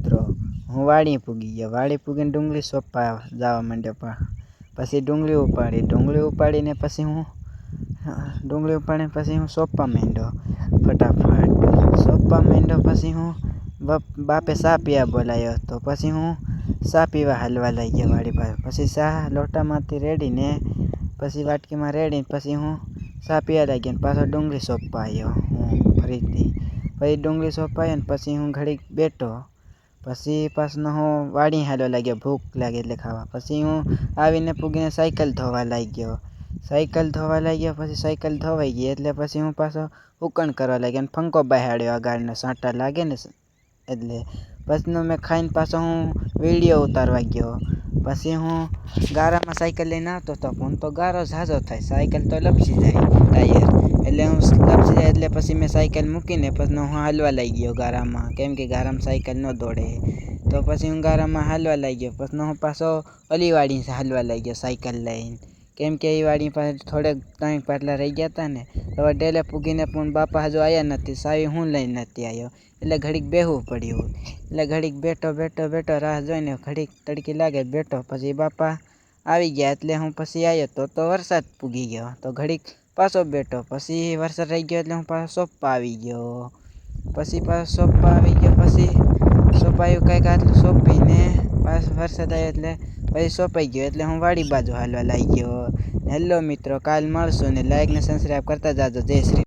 મિત્રો, હું વાડી પૂગી ગયો. વાડી પૂગીને ડુંગળી સોંપવા જવા માંડ્યો પણ. પછી ડુંગળી ઉપાડી. ડુંગળી ઉપાડીને પછી હું, ડુંગળી ઉપાડીને પછી હું સોંપવા માંડ્યો. ફટાફટ. સોંપવા માંડ્યો પછી હું બાપે ચા પીવા બોલાવ્યો તો પછી હું ચા પીવા હાલવા લઈ ગયો વાડી પાસે પછી ચા લોટામાંથી રેડીને પછી વાટકીમાં રેડીને પછી હું ચા પીવા લાગ્યો ને પાછો ડુંગળી સોંપવા આવ્યો હું ફરીથી. પછી ડુંગળી સોંપવા આવ્યો ને પછી હું ઘડીક બેઠો. પછી પાછનો હું વાડી હાલો લાગ્યો, ભૂખ લાગે એટલે ખાવા. પછી હું આવીને પૂગીને સાયકલ ધોવા લાગ્યો. સાયકલ ધોવા લાગ્યો, પછી સાયકલ ધોવાઈ ગઈ એટલે પછી હું પાછો ઉકણ કરવા લાગ્યો અને ફંકો પંખો આ ગાડીનો સાંટા લાગે ને એટલે. પછીનો મેં ખાઈને પાછો હું વીડિયો ઉતારવા ગયો. પછી હું ગારામાં સાયકલ લઈને આવતો હતો પણ તો ગારો ઝાઝો થાય. સાયકલ તો લપસી જાય, ટાયર. એટલે હું લપસી જાય એટલે પછી મેં સાયકલ મૂકીને પછી હું હાલવા લઈ ગયો ગારામાં. કેમ કે ગારામાં સાયકલ ન દોડે. તો પછી હું ગારામાં હાલવા લઈ ગયો. પછી હું પાછો અલીવાડી હાલવા લઈ ગયો સાયકલ લઈને. કેમ કે એ વાડી પાસે થોડેક ત્રણ પાટલા રહી ગયા હતા ને હવે ડેલે પૂગીને પણ બાપા હજુ આવ્યા નથી, સાવી હું લઈને નથી આવ્યો એટલે ઘડીક બેહવું પડ્યું. એટલે ઘડીક બેઠો બેઠો બેઠો રાહ જોઈને ઘડીક તડકી લાગે, બેઠો. પછી બાપા આવી ગયા, એટલે હું પછી આવ્યો તો તો વરસાદ પૂગી ગયો. તો ઘડીક પાછો બેઠો, પછી વરસાદ રહી ગયો એટલે હું પાછો સોંપવા આવી ગયો. પછી પાછો સોંપવા આવી ગયો, પછી સોપાયું કંઈક આટલું સોંપીને પાછો વરસાદ આવ્યો એટલે પછી સોંપાઈ ગયો એટલે હું વાડી બાજુ હાલવા લાગી ગયો હેલો મિત્રો, કાલ મળશું ને લાઈક ને સબસ્ક્રાઈબ કરતા જાજો. જય શ્રી